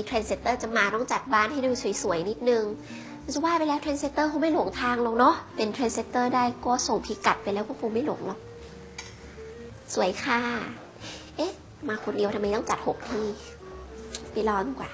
นี้เทรนเซตเตอร์จะมาต้องจัดบ้านให้ดูสวยๆนิดนึงจะว่าไปแล้วเทรนเซตเตอร์คงไม่หลงทางหรอกเนาะ เป็นเทรนเซตเตอร์ได้ก็ส่งพิกัดไปแล้วก็คงไม่หลงหรอก สวยค่ะ เอ๊ะ มาคนเดียวทำไมต้องจัดหกที่ไปรอดีกว่า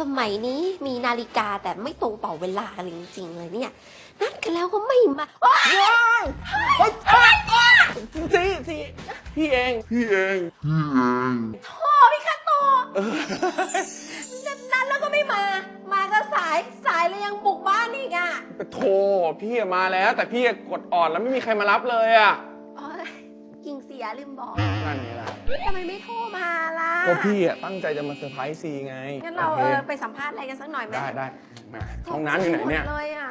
สมัยนี้มีนาฬิกาแต่ไม่ตรงต่อเวลาเลยจริงๆเลยเนี่ยนัดกันแล้วก็ไม่มาว้ายทีทีพี่เอง พี่เองที่เองโอ้พี่คาโตะนัดแล้วก็ไม่มา มาก็สายสายแล้วยังบุกบ้านอีกอะโทรพี่มาแล้ว แต่พี่กดอ่อนแล้วไม่มีใครมารับเลยอะโอ๊ยยิงเสียลืมบอกนั่นไงล่ะ ทำไมไม่โทรมาล่ะก็พี่อะตั้งใจจะมาเซอร์ไพรส์ซีไงงั้นเราโอเอคอไปสัมภาษณ์อะไรกันสักหน่อยไหมได้ได้มาห้องน้ำอยู่ไหนเนี่ยมดเลยอะ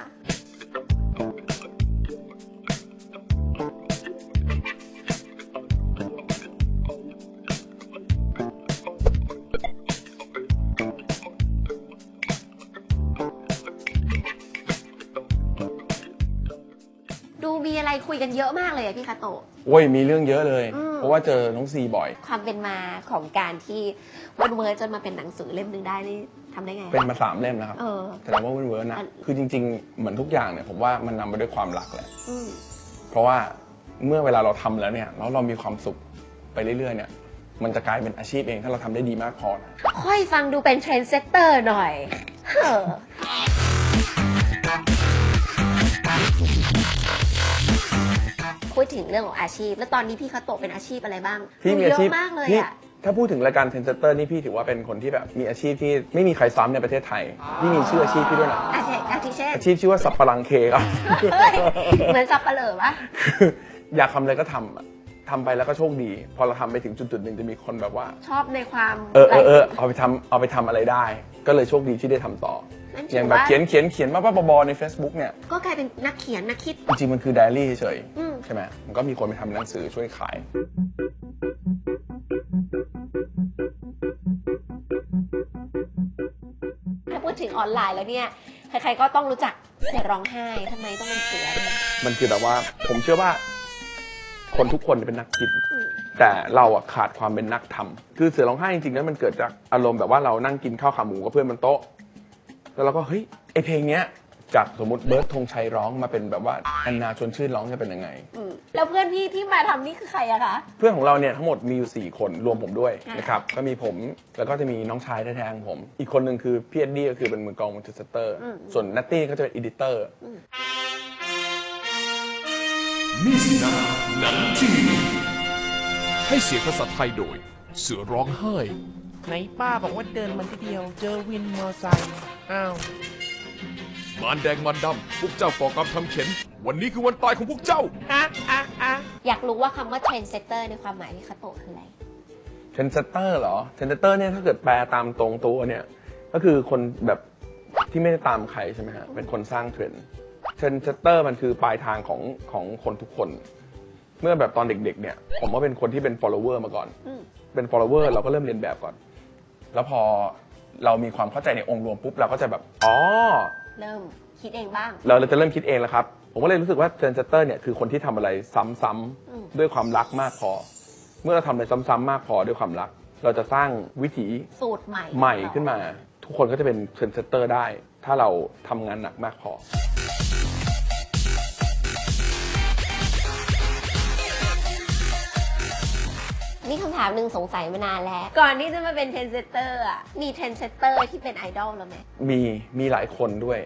คุยกันเยอะมากเลยอะพี่คาโตะ โอ้ยมีเรื่องเยอะเลย อืม เพราะว่าเจอน้องซีบ่อย ความเป็นมาของการที่วันเวิร์ดจนมาเป็นหนังสือเล่มหนึ่งได้นี่ทำได้ไงเป็นมาสามเล่มแล้วครับ เออแสดงว่าเวิร์นเวิร์นนะอัน คือจริง ๆ เหมือนทุกอย่างเนี่ยผมว่ามันนำมาด้วยความรักแหละ อืม เพราะว่าเมื่อเวลาเราทำแล้วเนี่ยแล้วเรามีความสุขไปเรื่อยๆเนี่ยมันจะกลายเป็นอาชีพเองถ้าเราทำได้ดีมากพอนะ ค่อยฟังดูเป็นเทรนเซตเตอร์หน่อยเฮ้อ พูดถึงเรื่องของอาชีพ แล้วตอนนี้พี่คาโตะเป็นอาชีพอะไรบ้างพี่มีอาชีพเยอะมากเลยพี่อะถ้าพูดถึงรายการเทนเซเตอร์นี่พี่ถือว่าเป็นคนที่แบบมีอาชีพที่ไม่มีใครซ้ำในประเทศไทยพี่มีชื่ออาชีพพี่ด้วยนะอาชีพอาทิเช่นอาชีพชื่อว่าสับปะรังเคครับ เฮ้ยเหมือนสับปะเหร่อปะคืออยากทำอะไรก็ทำอะทำไปแล้วก็โชคดี พอเราทำไปถึงจุดๆหนึ่งจะมีคนแบบว่า ชอบในความเออเออเออเอาไปทำเอาไปทำอะไรได้ ก็เลยโชคดีที่ได้ทำต่อ นั่นอถืย่างอแบบว่า เขียนเขียนเขียนบ้าๆบอๆใน Facebook เนี่ย ก็กลายเป็นนักเขียนนักคิด จริงๆมันคือไดอารี่เฉยอืม ๆใช่ไหมมันก็มีคนไปทำหนังสือช่วยขาย ถ้าพูดถึงออนไลน์แล้วเนี่ย ใครๆก็ต้องรู้จักเสือร้องไห้ทำไมต้องเป็นเสือด้วยมันคือแบบว่าผมเชื่อว่า คนทุกคนเป็นนักคิด อืม แต่เราอะขาดความเป็นนักทำคือเสือร้องไห้จริงๆแล้วมันเกิดจากอารมณ์แบบว่าเรานั่งกินข้าวขาหมูกับเพื่อนบนโต๊ะแล้วเราก็เฮ้ยไอเพลงเนี้ยจากสมมติเบิร์ดธงชัยร้องมาเป็นแบบว่าแอนนาชวนชื่นร้องจะเป็นยังไง อืมแล้วเพื่อนพี่ที่มาทำนี่คือใครอะคะ เพื่อนของเราเนี่ยทั้งหมดมีอยู่4คนรวมผมด้วยค่ะ นะครับก็มีผมแล้วก็จะมีน้องชายแท้ๆของผม อีกคนหนึ่งคือพี่เอ็ดดี้ก็คือเป็นมือกลองมือถือเซตเตอร์ ส่วนนัตตี้ก็จะเป็นอีดิเตอร์นี่สินะหนังจีน ให้เสียงภาษาไทยโดย เสือร้องไห้ ไหนป้าบอกว่าเดินมาทีเดียว เจอวินมอไซค์อ้าว มารแดงมารดำพวกเจ้าก่อกรรมทำเข็น วันนี้คือวันตายของพวกเจ้า อะอะอะอยากรู้ว่าคำว่าเทรนเซตเตอร์ในความหมายที่คาโตะคืออะไร เทรนเซตเตอร์เหรอเทรนเซตเตอร์เนี่ยถ้าเกิดแปลตามตรงตัวเนี่ย ก็คือคนแบบที่ไม่ได้ตามใครใช่ไหมฮะ เป็นคนสร้างเทรนด์เทรนเซตเตอร์มันคือปลายทางของของคนทุกคน เมื่อแบบตอนเด็กๆเนี่ย ผมว่าเป็นคนที่เป็น follower มาก่อน อืมเป็น follower เราก็เริ่มเรียนแบบก่อน แล้วพอเรามีความเข้าใจในองค์รวมปุ๊บเราก็จะแบบอ๋อ เริ่มคิดเองบ้าง เราเราจะเริ่มคิดเองแล้วครับ ผมก็เลยรู้สึกว่าเทรนเซตเตอร์เนี่ยคือคนที่ทำอะไรซ้ำอืม ๆด้วยความรักมากพอ เมื่อเราทำอะไรซ้ำๆมากพอด้วยความรัก เราจะสร้างวิถีสูตรใหม่ใหม่ขึ้นมา ทุกคนก็จะเป็นเทรนเซตเตอร์ได้ ถ้าเราทำงานหนักมากพอ นี่คำถามหนึ่งสงสัยมานานแล้ว ก่อนที่จะมาเป็นเทรนเซตเตอร์อะ มีเทรนเซตเตอร์ที่เป็นไอดอลแล้วไหม มีมีหลายคนด้วย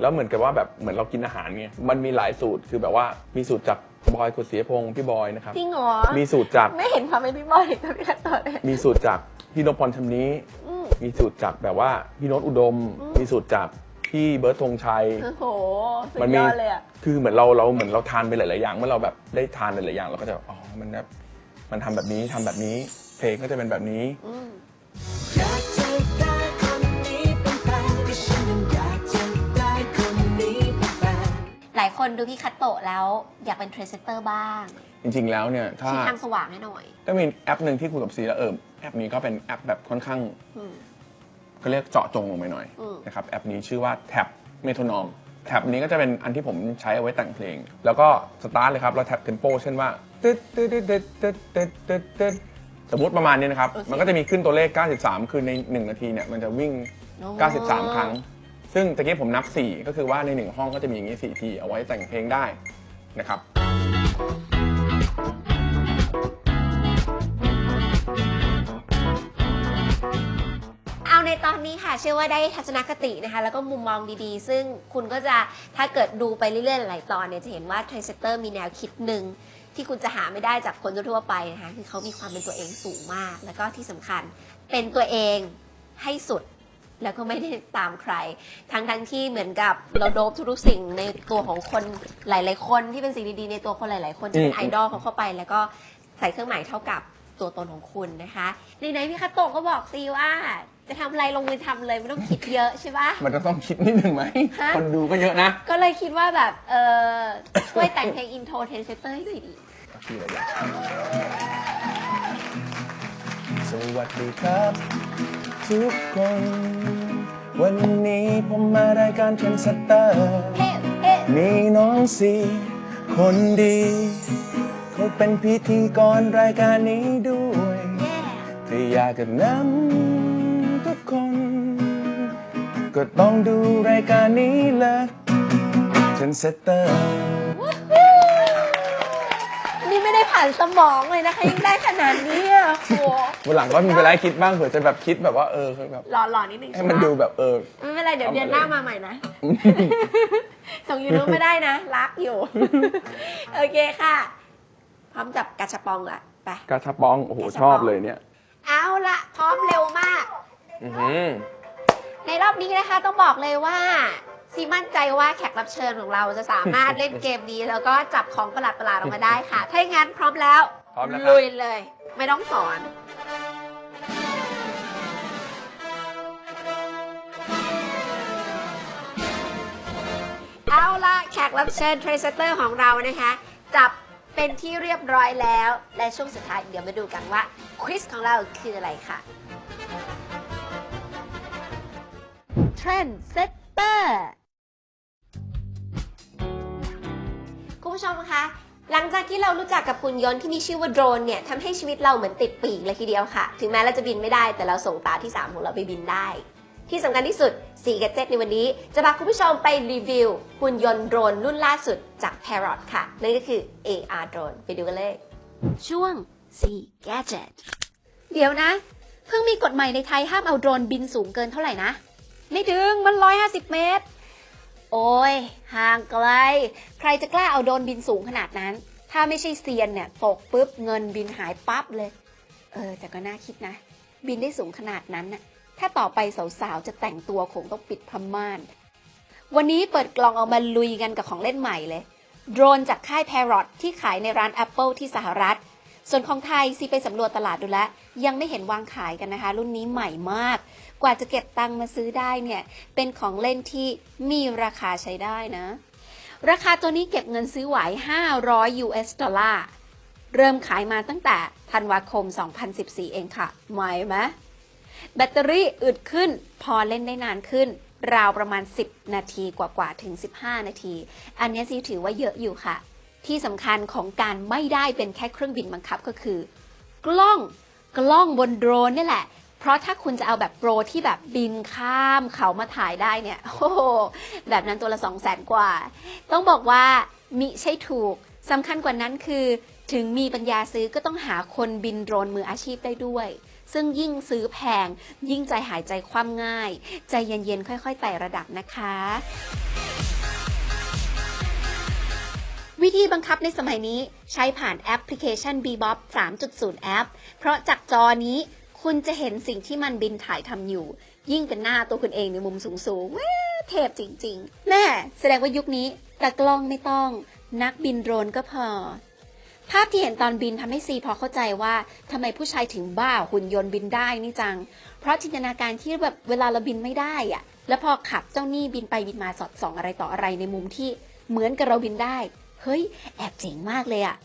แล้วเหมือนกับว่าแบบเหมือนเรากินอาหารไงมันมีหลายสูตรคือแบบว่ามีสูตรจากบอยกุศลพงศ์พี่บอยนะครับ จริงเหรอ มีสูตรจากไม่เห็นความเป็นพี่บอยกับพี่คัตโตะเลยมีสูตรจากพี่นพพรชำนี้ อืมมีสูตรจากแบบว่าพี่โนตอุดม มีสูตรจากพี่เบิร์ตธงชัย โอ้โห สุดมันยมีอดเลยอะ คือเหมือนเราเราเหมือนเราทานไปหลาย ๆ อย่างเมื่อเราแบบได้ทานหลาย ๆ อย่างเราก็จะอ๋อมันแบบ มันทำแบบนี้ทำแบบนี้ เพลงก็จะเป็นแบบนี้อืมอยากจะได้คนนี้เป็นแฟนก็ฉันยังอยากจะได้คนนี้เป็นแฟน หลายคนดูพี่คัตโตะแล้วอยากเป็นเทรนเซตเตอร์บ้างจริง ๆ แล้วเนี่ยถ้าชี้ทางสว่างให้หน่อย ก็มีแอปหนึ่งที่คุยกับซีแล้วเออแอปนี้ก็เป็นแอปแบบค่อนข้างอืม ก็เรียกเจาะจงลงไปหน่อยอืม นะครับแอปนี้ชื่อว่าแท็บเมโทรนอม แท็บนี้ก็จะเป็นอันที่ผมใช้เอาไว้แต่งเพลง แล้วก็สตาร์ทเลยครับเราแท็บเทมโปเช่นว่าตึ๊ดตึ๊ดตึ๊ดตึ๊ดตึ๊ดตึ๊ดตึ๊ดสมมติประมาณนี้นะครับ มันก็จะมีขึ้นตัวเลข 93 คือใน 1 นาทีเนี่ยมันจะวิ่ง 93 ครั้ง ซึ่งตะกี้ผมนับ 4 ก็คือว่าใน 1 ห้องก็จะมีอย่างนี้ 4 ที เอาไว้แต่งเพลงได้นะครับ ตอนนี้ค่ะ เชื่อว่าได้ทัศนคตินะคะ แล้วก็มุมมองดีๆ ซึ่งคุณก็จะถ้าเกิดดูไปเรื่อยๆหลายๆตอนเนี่ยจะเห็นว่าเทรนเซตเตอร์มีแนวคิดหนึ่งที่คุณจะหาไม่ได้จากคนทั่วๆไปนะคะ คือเขามีความเป็นตัวเองสูงมาก แล้วก็ที่สำคัญเป็นตัวเองให้สุด แล้วก็ไม่ได้ตามใคร ทั้งทั้งๆที่เหมือนกับเราโดบทุกๆสิ่งในตัวของคนหลาย ๆ คนที่เป็นสิ่งดีๆในตัวคนหลาย ๆ คนที่เป็นอืมไอดอลเขาเข้าไป แล้วก็ใส่เครื่องหมายเท่ากับ ตัวตนของคุณนะคะในไหนๆพี่คาโตะก็บอกสิว่า จะทำอะไรลงมือทำเลยไม่ต้องคิดเยอะใช่ปะ มันจะต้องคิดนิดหนึ่งไหม ฮะ คนดูก็เยอะนะก็เลยคิดว่าแบบเออช่วยแต่งเพลงอินโทรเทนเซเตอร์ให้หน่อยดีที่ระยะสวัสดีครับ ทุกคน วันนี้ผมมารายการเทรนสเตอร์ เฮ้เฮ้มีน้องสีคนดี เขาเป็นพิธีกรรายการนี้ด้วยถ้าอยากจะนำทุกคน ก็ต้องดูรายการนี้เลยเทรนเซเตอร์นี่ไม่ได้ผ่านสมองเลยนะคะยังได้ขนาดนี้อะโหวันหลังก็มีเวลาให้คิดบ้างเผื่อจะแบบคิดแบบว่าเออแบบหล่อๆนิดนึงให้มันดูแบบเออ ไม่เป็นไรเดี๋ยวเอามาเดือนหน้าเลยมาใหม่นะ ส่งยูทูบไม่ได้นะ รักอยู่ โอเคค่ะ พร้อมจับกระชับปองละไป กาชาปองโอ้โหกาชาปอง ชอบเลยเนี่ย เอาละพร้อมเร็วมาก อื้อหือในรอบนี้นะคะต้องบอกเลยว่าซีมั่นใจว่าแขกรับเชิญของเราจะสามารถ เล่นเกมนี้ แล้วก็จับของประหลาดประหลาดๆออกมาได้ค่ะ ถ้าอย่างนั้นพร้อมแล้วพร้อมแล้วครับลุยเลย ไม่ต้องสอน เอาละแขกรับเชิญเทรเซเตอร์ของเรานะคะ จับ เป็นที่เรียบร้อยแล้ว และช่วงสุดท้ายเดี๋ยวมาดูกันว่าควิสของเราคืออะไรค่ะเทรนเซเตอร์คุณผู้ชมคะหลังจากที่เรารู้จักกับหุ่นยนต์ที่มีชื่อว่าโดรนเนี่ยทำให้ชีวิตเราเหมือนติดปีกเลยทีเดียวค่ะ ถึงแม้เราจะบินไม่ได้แต่เราส่งตาที่ 3 ของเราไปบินได้ ที่สำคัญที่สุด4 g a d g e t ในวันนี้ จะพาคุณผู้ชมไปรีวิวหุ่นยนต์โดรนรุ่นล่าสุดจาก Parrot ค่ะ นั่นก็คือ AR drone ไปดูกันเลย ช่วง4 Gadget เดี๋ยวนะ เพิ่งมีกฎใหม่ในไทยห้ามเอาโดรนบินสูงเกินเท่าไหร่นะ ไม่ถึงมัน 150 เมตร โอ้ยห่างไกล ใครจะกล้าเอาโดรนบินสูงขนาดนั้น ถ้าไม่ใช่เซียนเนี่ยตกปุ๊บเงินบินหายปั๊บเลย เออแต่ก็น่าคิดนะ บินได้สูงขนาดนั้นน่ะ ถ้าต่อไปสาวๆ จะแต่งตัวคงต้องปิดพม่าน วันนี้เปิดกล่องเอามาลุยกันกับของเล่นใหม่เลย โดรนจากค่าย Parrot ที่ขายในร้าน Apple ที่สหรัฐ ส่วนของไทยซีไปสำรวจตลาดดูแล้วยังไม่เห็นวางขายกันนะคะ รุ่นนี้ใหม่มาก กว่าจะเก็บตังค์มาซื้อได้เนี่ย เป็นของเล่นที่มีราคาใช้ได้นะ ราคาตัวนี้เก็บเงินซื้อไหว 500 US ดอลลาร์เริ่มขายมาตั้งแต่ธันวาคม 2014 เองค่ะไหวไหม แบตเตอรี่อึดขึ้น พอเล่นได้นานขึ้น ราวประมาณ 10 นาทีกว่าๆถึง 15 นาที อันนี้ซีถือว่าเยอะอยู่ค่ะ ที่สำคัญของการไม่ได้เป็นแค่เครื่องบินบังคับก็คือ กล้องกล้องบนโดรนนี่แหละ เพราะถ้าคุณจะเอาแบบโปรที่แบบบินข้ามเขามาถ่ายได้เนี่ยโอ้โหแบบนั้นตัวละ2 0 0แสนกว่า ต้องบอกว่ามิใช่ถูกสำคัญกว่านั้นคือ ถึงมีปัญญาซื้อก็ต้องหาคนบินโดรนมืออาชีพได้ด้วย ซึ่งยิ่งซื้อแพง ยิ่งใจหายใจคว่ำง่าย ใจเย็นๆ ค่อยๆ ไต่ระดับนะคะวิธีบังคับในสมัยนี้ใช้ผ่านแอปพลิเคชัน Bebop 3.0 แอป เพราะจากจอนี้คุณจะเห็นสิ่งที่มันบินถ่ายทำอยู่ ยิ่งเป็นหน้าตัวคุณเองในมุมสูงๆเว้เทพจริง ๆแน่แสดงว่ายุคนี้ตากล้องไม่ต้อง นักบินโดรนก็พอ ภาพที่เห็นตอนบินทำให้ซีพอเข้าใจว่าทำไมผู้ชายถึงบ้าหุ่นยนต์บินได้นี่จัง เพราะจินตนาการที่แบบเวลาเราบินไม่ได้อะแล้วพอขับเจ้านี่บินไปบินมาสอดส่องอะไรต่ออะไรในมุมที่เหมือนกับเราบินได้ เฮ้ย แอบเจ๋งมากเลยอะ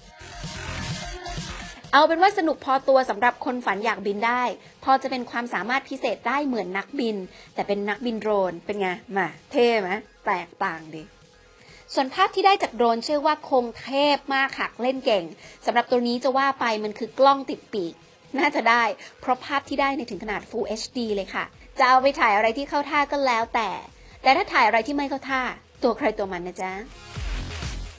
เอาเป็นว่าสนุกพอตัวสำหรับคนฝันอยากบินได้ พอจะเป็นความสามารถพิเศษได้เหมือนนักบิน แต่เป็นนักบินโดรนเป็นไงมาเท่ไหมแตกต่างดิ ส่วนภาพที่ได้จากโดรนเชื่อว่าคงเทพมากหากเล่นเก่งสำหรับตัวนี้จะว่าไปมันคือกล้องติดปีก น่าจะได้ เพราะภาพที่ได้ในถึงขนาด Full HD เลยค่ะ จะเอาไปถ่ายอะไรที่เข้าท่าก็แล้วแต่ แต่ถ้าถ่ายอะไรที่ไม่เข้าท่า ตัวใครตัวมันนะจ๊ะ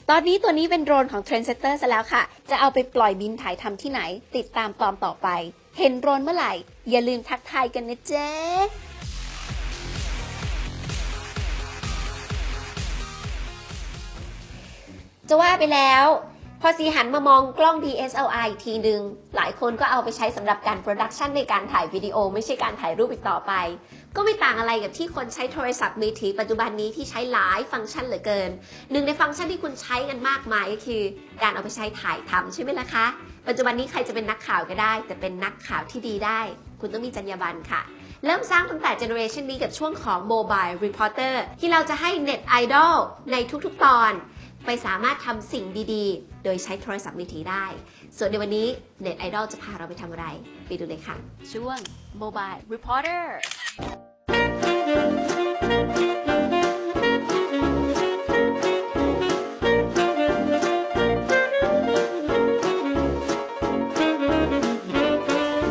ตอนนี้ตัวนี้เป็นโดรนของ Trendsetter ซะแล้วค่ะ จะเอาไปปล่อยบินถ่ายทำที่ไหน ติดตามตอนต่อไป เห็นโดรนเมื่อไหร่ อย่าลืมทักทายกันนะเจ๊ จะว่าไปแล้ว พอสีหันมามองกล้อง DSLR อีกทีหนึ่งหลายคนก็เอาไปใช้สำหรับการโปรดักชันในการถ่ายวิดีโอ ไม่ใช่การถ่ายรูปอีกต่อไป ก็ไม่ต่างอะไรกับที่คนใช้โทรศัพท์มือถือปัจจุบันนี้ที่ใช้หลายฟังก์ชันเหลือเกิน หนึ่งในฟังก์ชันที่คุณใช้กันมากมายก็คือ การเอาไปใช้ถ่ายทำใช่ไหมล่ะคะ ปัจจุบันนี้ใครจะเป็นนักข่าวก็ได้ แต่เป็นนักข่าวที่ดีได้ คุณต้องมีจรรยาบรรณค่ะเริ่มสร้างตั้งแต่เจเนอเรชันนี้กับช่วงของ Mobile Reporter ที่เราจะให้ Net Idol ในทุกๆตอน ไปสามารถทำสิ่งดีๆ โดยใช้โทรศัพท์มือถือได้ ส่วนในวันนี้ Net Idol จะพาเราไปทำอะไร ไปดูเลยค่ะ ช่วง Mobile Reporter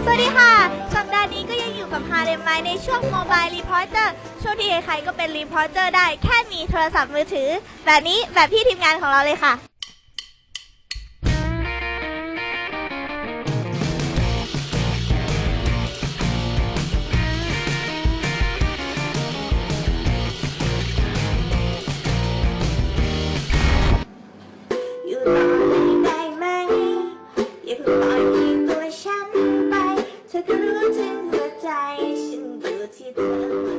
สวัสดีค่ะสัปดาห์นี้ก็ยังอยู่กับฮาเลมไมในช่วง Mobile Reporter ช่วงที่ใครๆก็เป็นรีพอร์เตอร์ได้แค่มีโทรศัพท์มือถือ แบบนี้แบบพี่ทีมงานของเราเลยค่ะ อยู่ต่อได้ไหมอย่าเพิ่งปล่อยที่ตัวฉันไป เธอก็รู้ถึงหัวใจฉันอยู่ที่เธอ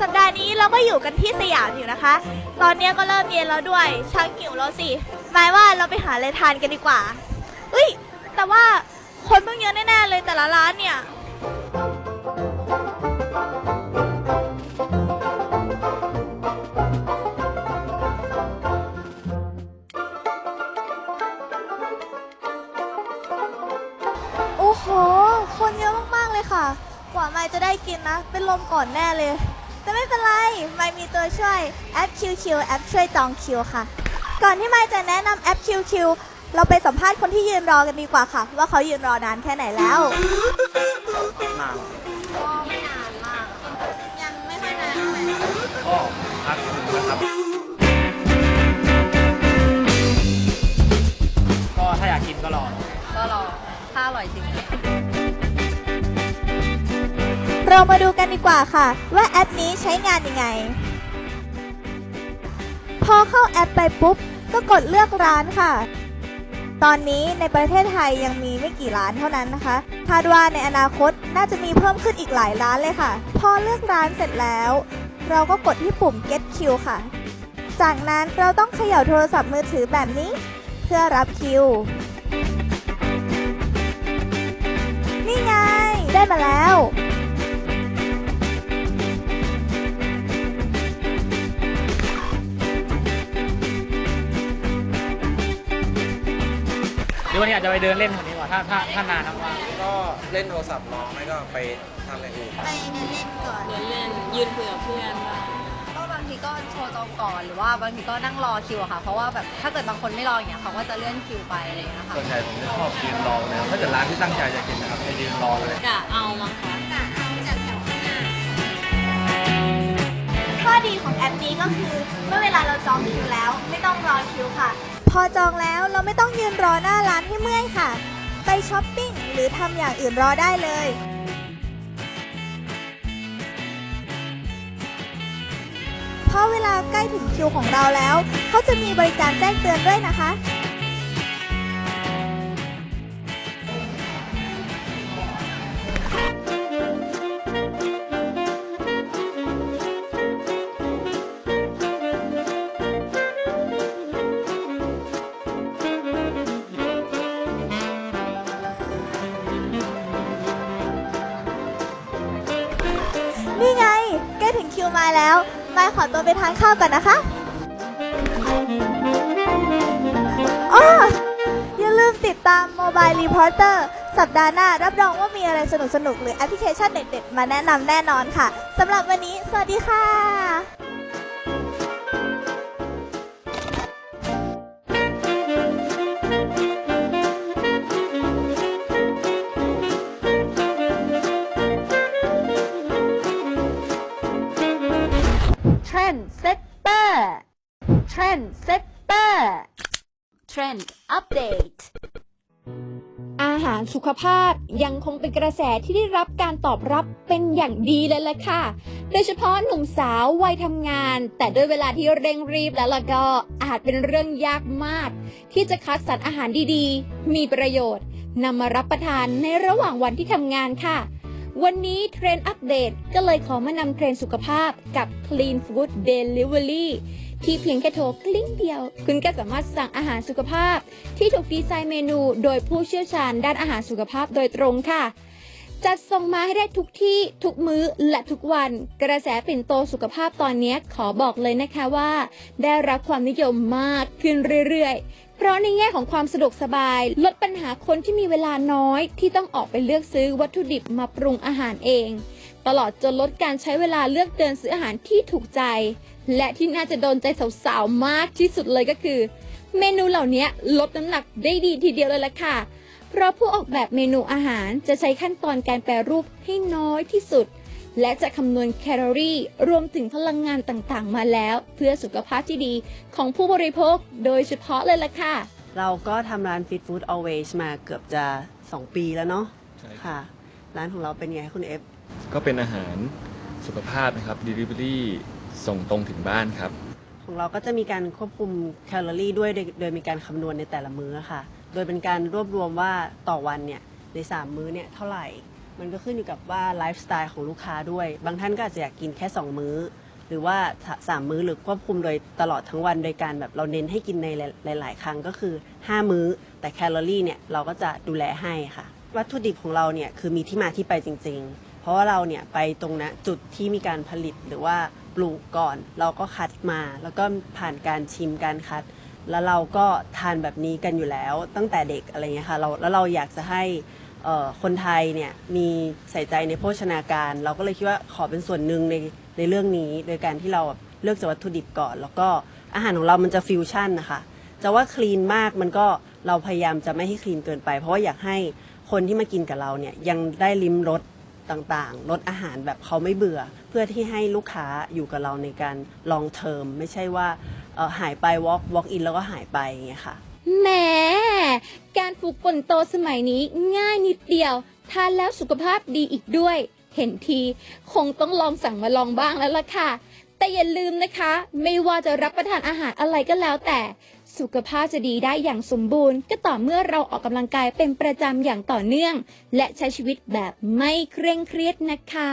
สัปดาห์นี้เราก็อยู่กันที่สยามอยู่นะคะ ตอนนี้ก็เริ่มเย็นแล้วด้วยช่างหิวแล้วสิหมายว่าเราไปหาอะไรทานกันดีกว่าเอ้ยแต่ว่าคนต้องเยอะแน่ๆเลยแต่ละร้านเนี่ยโอ้โห คนเยอะมากๆเลยค่ะ กว่าไม่จะได้กินนะ เป็นลมก่อนแน่เลย เป็นไร ไม่มีตัวช่วยแอป QQ แอปช่วยจองคิวค่ะ ก่อนที่ไม่จะแนะนำแอป QQ เราไปสัมภาษณ์คนที่ยืนรอกันดีกว่าค่ะ ว่าเขายืนรอนานแค่ไหนแล้วนานก็ไม่นานมาก ยังไม่ค่อยนานเท่าไหร่ก็พักหนึ่งนะครับ ก็ถ้าอยากกินก็รอ ก็รอ ถ้าอร่อยจริง เรามาดูกันดีกว่าค่ะ ว่าแอปนี้ใช้งานยังไง พอเข้าแอปไปปุ๊บ ก็กดเลือกร้านค่ะ ตอนนี้ในประเทศไทยยังมีไม่กี่ร้านเท่านั้นนะคะคาดว่าในอนาคตน่าจะมีเพิ่มขึ้นอีกหลายร้านเลยค่ะ พอเลือกร้านเสร็จแล้ว เราก็กดที่ปุ่ม get queue ค่ะ จากนั้นเราต้องเขย่าโทรศัพท์มือถือแบบนี้ เพื่อรับคิวนี่ไง ได้มาแล้ว วันนี้อาจจะไปเดินเล่นคนนี้ก่อนถ้าถ้าถ้านานนะว่า ก็เล่นโทรศัพท์รอไม่ก็ไปทำอย่างอื่นไปเล่นก่อนเล่นๆยืนคุยกับเพื่อนบ้างก็บางทีก็โทรจองก่อนหรือว่าบางทีก็นั่งรอคิวอะค่ะ เพราะว่าแบบถ้าเกิดบางคนไม่รออย่างเงี้ยเขาก็จะเลื่อนคิวไปอะไรอย่างเงี้ยค่ะส่วนใหญ่ผมจะชอบยืนรอเลยถ้าเกิดร้านที่ตั้งใจจะกินนะครับจะยืนรอเลยกะเอามั้งคะข้อดีของแอปนี้ก็คือเมื่อเวลาเราจองคิวแล้ว ไม่ต้องรอคิวค่ะ พอจองแล้วเราไม่ต้องยืนรอหน้าร้านให้เมื่อยค่ะ ไปช้อปปิ้งหรือทำอย่างอื่นรอได้เลย เพราะเวลาใกล้ถึงคิวของเราแล้ว เขาจะมีบริการแจ้งเตือนด้วยนะคะ ทานข้าวก่อนนะคะอ้ออย่าลืมติดตาม Mobile Reporter สัปดาห์หน้า รับรองว่ามีอะไรสนุกๆ หรือแอปพลิเคชันเด็ดๆ มาแนะนำแน่นอนค่ะสำหรับวันนี้ สวัสดีค่ะ ภาพยังคงเป็นกระแสที่ได้รับการตอบรับเป็นอย่างดีเลยล่ะค่ะ โดยเฉพาะหนุ่มสาววัยทำงาน แต่ด้วยเวลาที่เร่งรีบแล้วล่ะก็อาจเป็นเรื่องยากมาก ที่จะคัดสรรอาหารดีๆ มีประโยชน์นำมารับประทานในระหว่างวันที่ทำงานค่ะ วันนี้เทรนด์อัปเดตก็เลยขอมานำเทรนด์สุขภาพกับ Clean Food Delivery ที่เพียงแค่โทรคลิกเดียว คุณก็สามารถสั่งอาหารสุขภาพ ที่ถูกดีไซน์เมนูโดยผู้เชี่ยวชาญด้านอาหารสุขภาพโดยตรงค่ะจัดส่งมาให้ได้ทุกที่ทุกมื้อและทุกวัน กระแสปิ่นโตสุขภาพตอนนี้ขอบอกเลยนะคะว่า ได้รับความนิยมมากขึ้นเรื่อยๆเพราะในแง่ของความสะดวกสบาย ลดปัญหาคนที่มีเวลาน้อย ที่ต้องออกไปเลือกซื้อวัตถุดิบมาปรุงอาหารเอง ตลอดจนลดการใช้เวลาเลือกเดินซื้ออาหารที่ถูกใจ และที่น่าจะโดนใจสาวๆมากที่สุดเลยก็คือ เมนูเหล่านี้ลดน้ำหนักได้ดีทีเดียวเลยล่ะค่ะ เพราะผู้ออกแบบเมนูอาหารจะใช้ขั้นตอนการแปรรูปให้น้อยที่สุด และจะคำนวณแคลอรี่ รวมถึงพลังงานต่างๆ มาแล้ว เพื่อสุขภาพที่ดีของผู้บริโภคโดยเฉพาะเลยล่ะค่ะ เราก็ทำร้าน Fit Food Always มาเกือบจะ 2 ปีแล้วเนาะใช่ครับค่ะ ร้านของเราเป็นไงคุณเอฟ ก็เป็นอาหารสุขภาพนะครับ Delivery ส่งตรงถึงบ้านครับ ของเราก็จะมีการควบคุมแคลอรี่ด้วยโดยโดยมีการคำนวณในแต่ละมื้อค่ะ โดยเป็นการรวบรวมว่าต่อวันเนี่ยใน 3 มื้อเนี่ยเท่าไหร่ มันก็ขึ้นอยู่กับว่าไลฟ์สไตล์ของลูกค้าด้วย บางท่านก็อาจจะอยากกินแค่ 2 มื้อ หรือว่าสามมื้อหรือควบคุมโดยตลอดทั้งวัน โดยการแบบเราเน้นให้กินในหลาย ๆ ครั้งก็คือ 5 มื้อ แต่แคลอรี่เนี่ยเราก็จะดูแลให้ค่ะ วัตถุดิบของเราเนี่ยคือมีที่มาที่ไปจริง ๆ เพราะว่าเราเนี่ยไปตรงนะจุดที่มีการผลิตหรือว่าปลูกก่อน เราก็คัดมา แล้วก็ผ่านการชิมการคัด แล้วเราก็ทานแบบนี้กันอยู่แล้วตั้งแต่เด็กอะไรเงี้ยค่ะเราแล้วเราอยากจะให้ คนไทยเนี่ยมีใส่ใจในโภชนาการ เราก็เลยคิดว่าขอเป็นส่วนหนึ่งในในเรื่องนี้ โดยการที่เราเลือกจากวัตถุดิบก่อน แล้วก็อาหารของเรามันจะฟิวชั่นนะคะจะว่าคลีนมากมันก็เราพยายามจะไม่ให้คลีนเกินไป เพราะว่าอยากให้คนที่มากินกับเราเนี่ยยังได้ลิ้มรสต่างๆรสอาหารแบบเขาไม่เบื่อ เพื่อที่ให้ลูกค้าอยู่กับเราในการ long term ไม่ใช่ว่าหายไป walk walk in แล้วก็หายไปอย่างเงี้ยค่ะ แหมการฝึกฝนโตสมัยนี้ง่ายนิดเดียว ทานแล้วสุขภาพดีอีกด้วย เห็นที คงต้องลองสั่งมาลองบ้างแล้วล่ะค่ะ แต่อย่าลืมนะคะ ไม่ว่าจะรับประทานอาหารอะไรก็แล้วแต่ สุขภาพจะดีได้อย่างสมบูรณ์ ก็ต่อเมื่อเราออกกำลังกายเป็นประจำอย่างต่อเนื่อง และใช้ชีวิตแบบไม่เคร่งเครียดนะคะ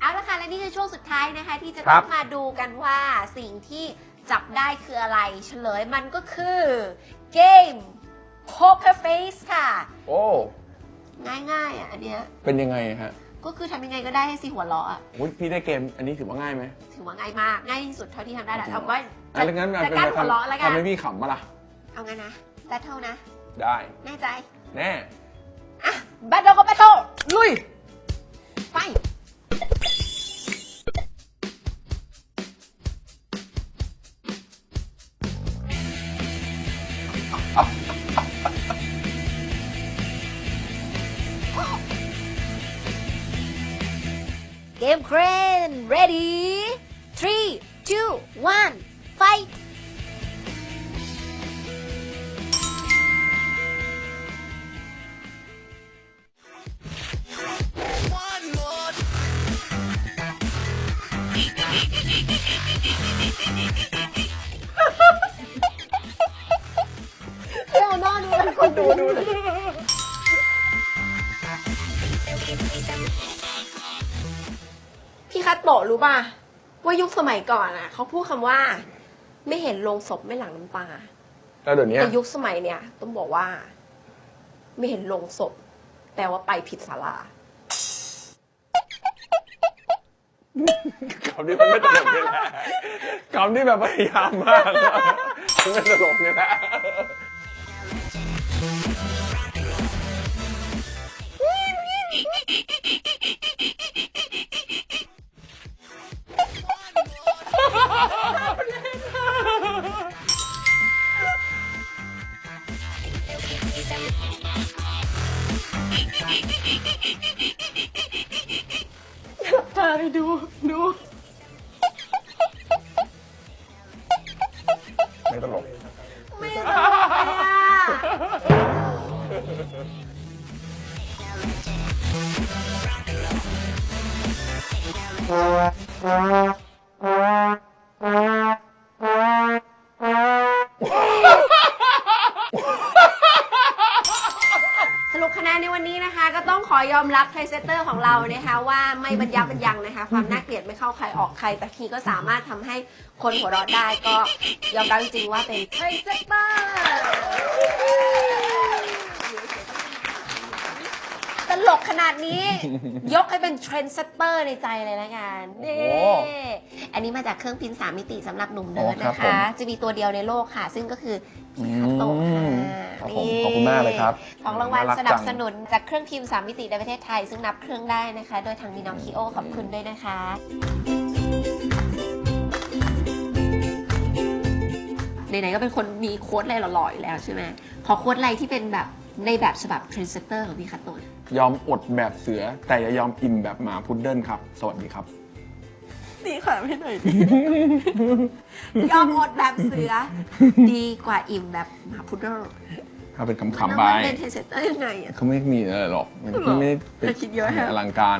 เอาละค่ะและนี่คือช่วงสุดท้ายนะคะ ที่จะครัต้อบงมาดูกันว่าสิ่งที่ จับได้คืออะไร เฉลยมันก็คือเกม Poker Face ค่ะ โอ้ ง่ายๆอะอันเนี้ยเป็นยังไงฮะก็คือทำยังไงก็ได้ให้สีหัวเราะอะอุ๊ยพี่ได้เกมอันนี้ถือว่าง่ายไหมถือว่าง่ายมาก ง่ายที่สุดเท่าที่ทำได้แหละเอาว่าอะแล้วงั้นจะเป็นกั้นไงหัวเราะแล้วทำกันทำให้พี่ขำปะล่ะ เอางั้นนะแบทเทิลนะ ได้ แน่ใจ แน่ อะแบทเทิลก็แบทเทิลลุย พี่คัตโตะรู้ป่ะ ว่ายุคสมัยก่อนอะเขาพูดคำว่า ไม่เห็นโลงศพไม่หลั่งน้ำตาแล้วเดี๋ยวนี้แต่ยุคสมัยเนี่ยต้องบอกว่า ไม่เห็นโลงศพแปลว่าไปผิดศาลาคำนี้มันไม่ตลกเลยแหละคำที่แบบพยายามมากมันไม่ตลกเนี่ยแหละ ไปดู ดู ต้องขอยอมรับไทเซเตอร์ของเรานะคะว่าไม่บรรยับบรรยังนะคะ ความน่าเกลียดไม่เข้าใครออกใคร แต่ทีก็สามารถทำให้คนหัวเราะได้ก็ยอมรับจริงๆว่าเป็นไทเซเตอร์ตลกขนาดนี้ ยกให้เป็นเทรนด์เซตเตอร์ในใจเลยละกันนี่โอ้อันนี้มาจากเครื่องพิมพ์สามมิติสำหรับหนุ่มเนิร์ดอ๋อครับนะผม คะ จะมีตัวเดียวในโลกค่ะ ซึ่งก็คืออืพี่คา โตะค่ะมครับผมขอบคุณมากเลยครับของรางวัลน่ารักสนับจังสนุนจากเครื่องพิมพ์สามมิติในประเทศไทย ซึ่งนับเครื่องได้นะคะ โดยทางมินอคิโอขอบคุณด้วยนะคะไหนๆก็เป็นคนมีโค้ดอะไรหล่อๆอยู่แล้วใช่ไหมขอโค้ดอะไรที่เป็นแบบในแบบฉบับเทรนด์เซตเตอร์ของพี่คาโตะยอมอดแบบเสือแต่อย่ายอมอิ่มแบบหมาพุดเดิ้ลครับ สวัสดีครับ ดีค่ะไม่หน่อยดิยอมอดแบบเสือ ดีกว่าอิ่มแบบหมาพุดเดิ้ล ถ้าเป็นแล้วคำๆไปมันเป็นเทรนด์เซตเตอร์ยังไงอะเขาไม่มีอะไรหรอกมันหรอไม่ได้เป็นแต่คิดเยอะแฮะ อลังการ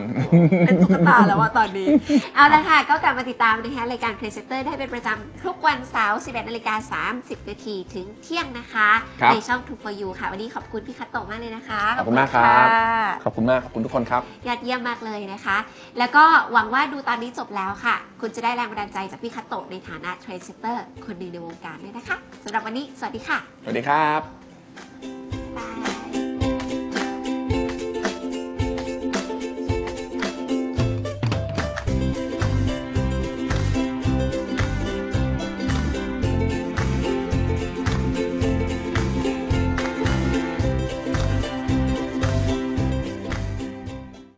เป็นตุ๊กตาแล้วว่าตอนนี้ เอาละค่ะ ก็กลับมาติดตามนะคะรายการ p r e s e n t e r ได้เป็นประจำทุกวันเสาร์ 11นาฬิกา30 นาทีถึงเที่ยงนะคะ ครับในช่อง True for You ค่ะ วันนี้ขอบคุณพี่คัตโตะมากเลยนะคะขอบคุณมากครับะ ขอบคุณมากขอบคุณทุกคนครับ ยอดเยี่ยมมากเลยนะคะ แล้วก็หวังว่าดูตอนนี้จบแล้วค่ะ คุณจะได้แรงบันดาลใจจากพี่คัตโตะในฐานะเทรนเซเตอร์ คนหนึ่งในวงการด้วยนะคะสำหรับวันนี้ สวัสดีค่ะ สวัสดีครับ 拜。